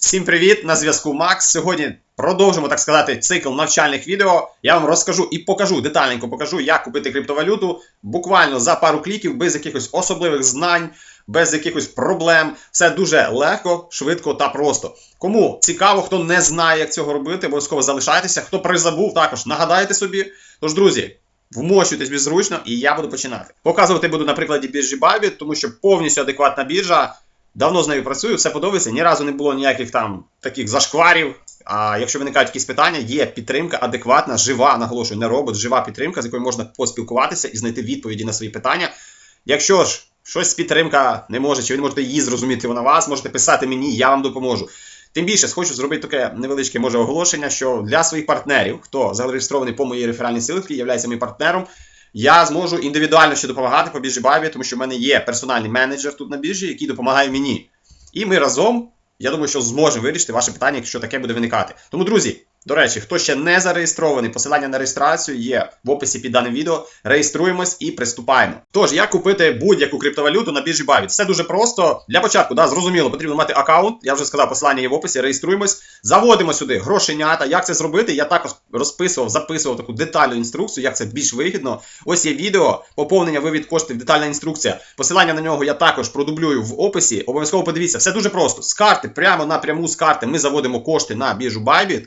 Всім привіт! На зв'язку Макс. Сьогодні продовжимо, так сказати, цикл навчальних відео. Я вам розкажу і покажу, детальненько покажу, як купити криптовалюту буквально за пару кліків, без якихось особливих знань, без якихось проблем. Все дуже легко, швидко та просто. Кому цікаво, хто не знає, як цього робити, обов'язково залишайтеся. Хто призабув, також нагадайте собі. Тож, друзі. Вмощуйтесь беззручно, і я буду починати. Показувати буду на прикладі біржі Bybit, тому що повністю адекватна біржа. Давно з нею працюю, все подобається. Ні разу не було ніяких там таких зашкварів. А якщо виникають якісь питання, є підтримка адекватна, жива, наголошую, не робот, жива підтримка, з якою можна поспілкуватися і знайти відповіді на свої питання. Якщо ж щось підтримка не може, чи ви не можете її зрозуміти вона вас, можете писати мені, я вам допоможу. Тим більше хочу зробити таке невеличке може оголошення, що для своїх партнерів, хто зареєстрований по моїй реферальній силці, є моїм партнером. Я зможу індивідуально ще допомагати по біржі Бабі, тому що в мене є персональний менеджер тут на біржі, який допомагає мені. І ми разом, я думаю, що зможемо вирішити ваше питання, якщо таке буде виникати. Тому, друзі, до речі, хто ще не зареєстрований, посилання на реєстрацію є в описі під даним відео. Реєструємось і приступаємо. Тож, як купити будь-яку криптовалюту на біржі Bybit? Все дуже просто. Для початку, да, зрозуміло, потрібно мати аккаунт. Я вже сказав, посилання є в описі, реєструємось, заводимо сюди грошенята. Як це зробити? Я також розписував, записував таку детальну інструкцію, як це більш вигідно. Ось є відео, поповнення вивід коштів, детальна інструкція. Посилання на нього я також продублюю в описі. Обов'язково подивіться, все дуже просто. З карти, прямо напряму з карти, ми заводимо кошти на біржу Bybit.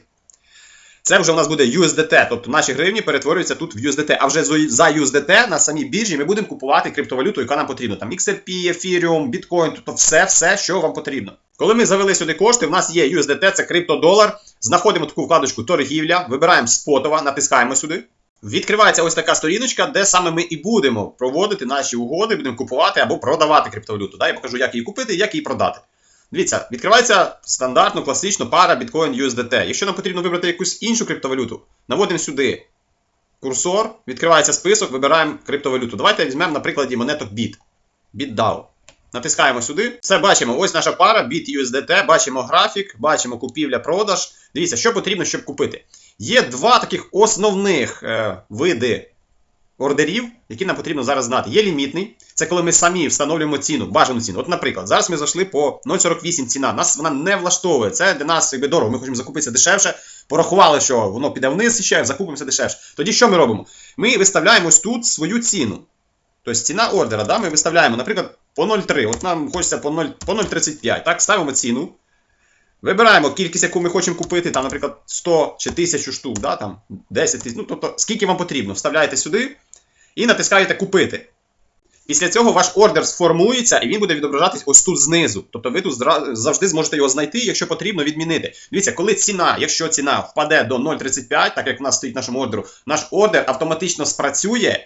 Це вже у нас буде USDT, тобто наші гривні перетворюються тут в USDT. А вже за USDT на самій біржі ми будемо купувати криптовалюту, яка нам потрібна. Там XRP, Ethereum, Bitcoin, тобто все, все, що вам потрібно. Коли ми завели сюди кошти, в нас є USDT, це криптодолар. Знаходимо таку вкладочку торгівля, вибираємо спотова, натискаємо сюди. Відкривається ось така сторіночка, де саме ми і будемо проводити наші угоди, будемо купувати або продавати криптовалюту. Да? Я покажу, як її купити як її продати. Дивіться, відкривається стандартно, класично пара Bitcoin USDT. Якщо нам потрібно вибрати якусь іншу криптовалюту, наводимо сюди курсор, відкривається список, вибираємо криптовалюту. Давайте візьмемо на прикладі монеток BIT. BitDAO. Натискаємо сюди. Все бачимо. Ось наша пара BIT USDT, бачимо графік, бачимо купівля-продаж. Дивіться, що потрібно, щоб купити. Є два таких основних е, види ордерів, які нам потрібно зараз знати. Є лімітний, це коли ми самі встановлюємо ціну, бажану ціну. От, наприклад, зараз ми зайшли по 0,48 ціна. Нас вона не влаштовує. Це для нас якби дорого. Ми хочемо закупитися дешевше. Порахували, що воно піде вниз ще, закупимося дешевше. Тоді що ми робимо? Ми виставляємо ось тут свою ціну. Тобто ціна ордера, да, ми виставляємо, наприклад, по 0,3. От нам хочеться по 0, по 0,35. Так, ставимо ціну. Вибираємо кількість, яку ми хочемо купити, там, наприклад, 100 чи 1000 штук, да, там, 10 тисяч, ну, тобто, скільки вам потрібно, вставляєте сюди і натискаєте купити. Після цього ваш ордер сформується і він буде відображатись ось тут знизу. Тобто ви тут завжди зможете його знайти, якщо потрібно, відмінити. Дивіться, коли ціна, якщо ціна впаде до 0,35, так як в нас стоїть в нашому ордеру, наш ордер автоматично спрацює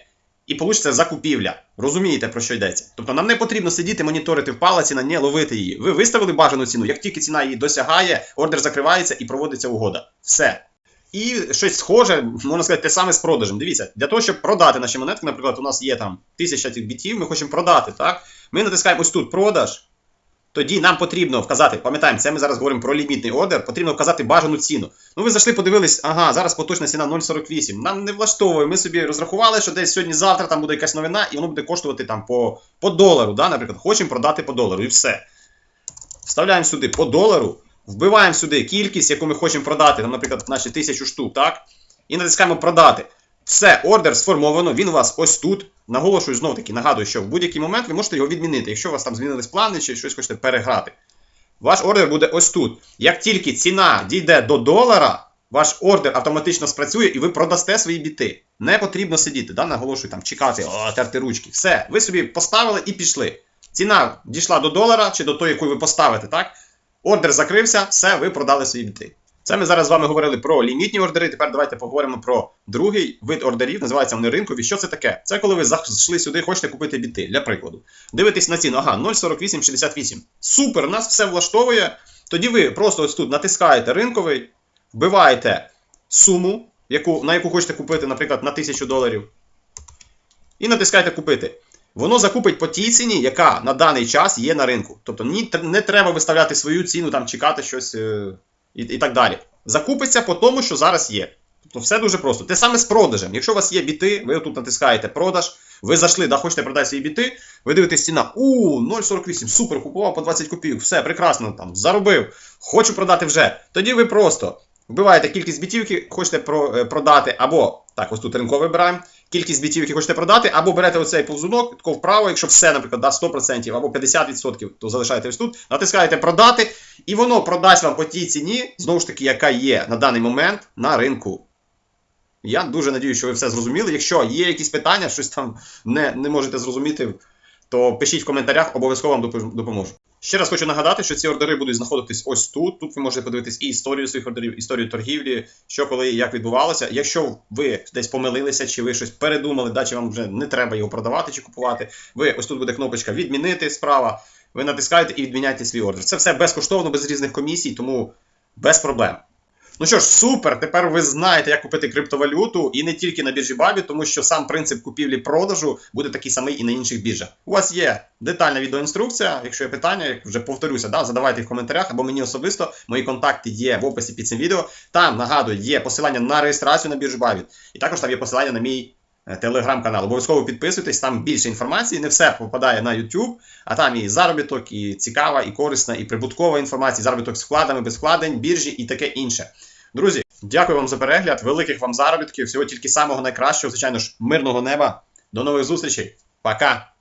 і получиться закупівля. Розумієте, про що йдеться? Тобто нам не потрібно сидіти, моніторити, впала ціна, ні, ловити її. Ви виставили бажану ціну, як тільки ціна її досягає, ордер закривається і проводиться угода. Все. І щось схоже, можна сказати, те саме з продажем. Дивіться, для того, щоб продати наші монетки, наприклад, у нас є там тисяча цих бітів, ми хочемо продати. так? Ми натискаємо ось тут продаж. Тоді нам потрібно вказати, пам'ятаємо, це ми зараз говоримо про лімітний ордер, потрібно вказати бажану ціну. Ну, ви зайшли, подивились, ага, зараз поточна ціна 0,48. Нам не влаштовує. Ми собі розрахували, що десь сьогодні-завтра там буде якась новина, і воно буде коштувати там по по долару. да, Наприклад, хочемо продати по долару, і все. Вставляємо сюди по долару. Вбиваємо сюди кількість, яку ми хочемо продати, там, наприклад, наші тисячу штук, так? І натискаємо продати. Все, ордер сформовано, він у вас ось тут. Наголошую знову таки, нагадую, що в будь-який момент ви можете його відмінити, якщо у вас там змінились плани чи щось хочете переграти. Ваш ордер буде ось тут. Як тільки ціна дійде до долара, ваш ордер автоматично спрацює і ви продасте свої біти. Не потрібно сидіти, да? наголошую, там, чекати, о, терти ручки. Все, ви собі поставили і пішли. Ціна дійшла до долара чи до того, яку ви поставите, так? Ордер закрився, все, ви продали свої біти. Це ми зараз з вами говорили про лімітні ордери. Тепер давайте поговоримо про другий вид ордерів. Називаються вони ринкові. Що це таке? Це коли ви зайшли сюди, хочете купити біти. Для прикладу. Дивитесь на ціну, ага, 0,4868. Супер, нас все влаштовує. Тоді ви просто ось тут натискаєте ринковий, вбиваєте суму, яку, на яку хочете купити, наприклад, на 1000 доларів. І натискаєте купити. Воно закупить по тій ціні, яка на даний час є на ринку. Тобто не треба виставляти свою ціну, там чекати щось е, і, і так далі. Закупиться по тому, що зараз є. Тобто все дуже просто. Те саме з продажем. Якщо у вас є біти, ви тут натискаєте продаж, Ви зайшли, да, хочете продати свої біти, ви дивитесь ціна, у 0,48, супер, купував по 20 копійок, все, прекрасно, там, заробив, хочу продати вже. Тоді ви просто вбиваєте кількість бітів, які хочете е, продати, або так, ось тут ринковий вибираємо. Кількість бітів, які хочете продати, або берете оцей повзунок, тако вправо, якщо все, наприклад, да, 100% або 50%, то залишаєте тут, натискаєте продати, і воно продасть вам по тій ціні, знову ж таки, яка є на даний момент на ринку. Я дуже надію, що ви все зрозуміли. Якщо є якісь питання, щось там не, не можете зрозуміти, то пишіть в коментарях, обов'язково вам допоможу. Ще раз хочу нагадати, що ці ордери будуть знаходитись ось тут. Тут ви можете подивитись і історію своїх ордерів, історію торгівлі, що коли і як відбувалося. Якщо ви десь помилилися, чи ви щось передумали, да, чи вам вже не треба його продавати чи купувати, ви ось тут буде кнопочка відмінити справа. Ви натискаєте і відміняєте свій ордер. Це все безкоштовно, без різних комісій, тому без проблем. Ну що ж, супер! Тепер ви знаєте, як купити криптовалюту і не тільки на біржі Бабі, тому що сам принцип купівлі-продажу буде такий самий і на інших біржах. У вас є детальна відеоінструкція. Якщо є питання, як вже повторюся, да, задавайте в коментарях або мені особисто. Мої контакти є в описі під цим відео. Там нагадую, є посилання на реєстрацію на біржу Бабі. І також там є посилання на мій телеграм-канал. Обов'язково підписуйтесь, там більше інформації. Не все попадає на YouTube, а там і заробіток, і цікава, і корисна, і прибуткова інформація, і заробіток з вкладами, без вкладень, біржі і таке інше. Друзі, дякую вам за перегляд, великих вам заробітків, всього тільки самого найкращого, звичайно ж, мирного неба. До нових зустрічей. Пока!